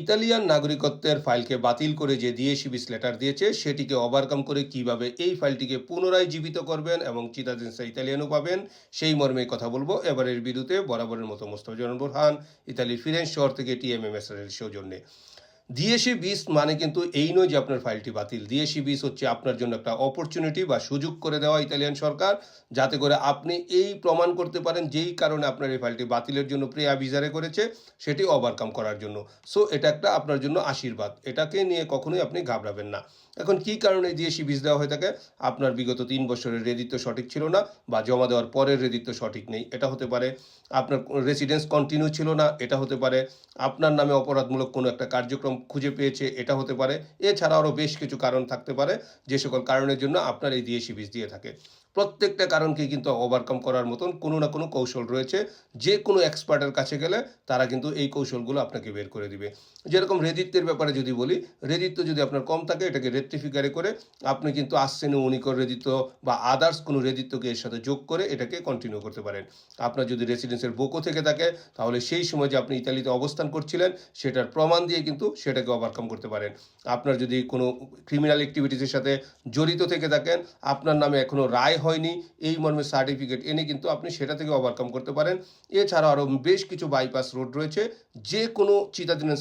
Italian নাগরিকত্বের ফাইলকে বাতিল করে যে ডিএসিবিস লেটার দিয়েছে, সেটিকে ওভারকাম করে কীভাবে এই ফাইলটিকে পুনরায় জীবিত করবেন এবং চিতাজেন্সা ইতালিয়ানও পাবেন, সেই মর্মে কথা বলব। এবারের বিরুদ্ধে বরাবরের মতো মোস্তফা জামান বোরহান ইতালির ফিরেন্স শহর থেকে টিএমএমএস এর সৌজন্যে। ডিএসি বিস মানে কিন্তু এই নয় যে আপনার ফাইলটি বাতিল। ডিএসি বিস হচ্ছে আপনার জন্য একটা অপরচুনিটি বা সুযোগ করে দেওয়া ইতালিয়ান সরকার, যাতে করে আপনি এই প্রমাণ করতে পারেন যেই কারণে আপনার এই ফাইলটি বাতিলের জন্য প্রিয়া ভিজারে করেছে, সেটি ওভারকাম করার জন্য। সো এটা একটা আপনার জন্য আশীর্বাদ। এটাকে নিয়ে কখনোই আপনি ঘাবড়াবেন না। এখন কি কারণে ডিএসি বিস দেওয়া হয়ে থাকে? আপনার বিগত তিন বছরের রেদিত্ব সঠিক ছিল না বা জমা দেওয়ার পরের রেদিত্ব সঠিক নেই। এটা হতে পারে আপনার রেসিডেন্স কন্টিনিউ ছিল না। এটা হতে পারে আপনার নামে অপরাধমূলক কোনো একটা কার্যক্রম খুঁজে পেয়েছে, এটা হতে পারে। এছাড়া আরও বেশ কিছু কারণ থাকতে পারে, যে সকল কারণের জন্য আপনার এই ডিএসি বিস দিয়ে থাকে। প্রত্যেকটা কারণকে কিন্তু ওভারকাম করার মতন কোনো না কোনো কৌশল রয়েছে। যে কোনো এক্সপার্টের কাছে গেলে তারা কিন্তু এই কৌশলগুলো আপনাকে বের করে দিবে। যেরকম রেদিত্বের ব্যাপারে যদি বলি রেদিত্ব যদি আপনার কম থাকে, এটাকে রেক্টিফিকারে করে আপনি কিন্তু আসছেন উনিকর রেদিত্ব বা আদার্স কোনো রেদিত্বকে এর সাথে যোগ করে এটাকে কন্টিনিউ করতে পারেন। আপনার যদি রেসিডেন্সের বোকো থেকে থাকে, তাহলে সেই সময় যে আপনি ইতালিতে অবস্থান করছিলেন, সেটার প্রমাণ দিয়ে কিন্তু সেটাকে ওভারকাম করতে পারেন। আপনার যদি কোনো ক্রিমিনাল অ্যাক্টিভিটিসের সাথে জড়িত থেকে থাকেন, আপনার নামে এখনও রায় হয়নি, এই মর্মে সার্টিফিকেট এনে কিন্তু আপনি সেটা থেকে ওভারকাম করতে পারেন। এছাড়া আরও বেশ কিছু বাইপাস রোড রয়েছে যে কোনো চিতাদিনের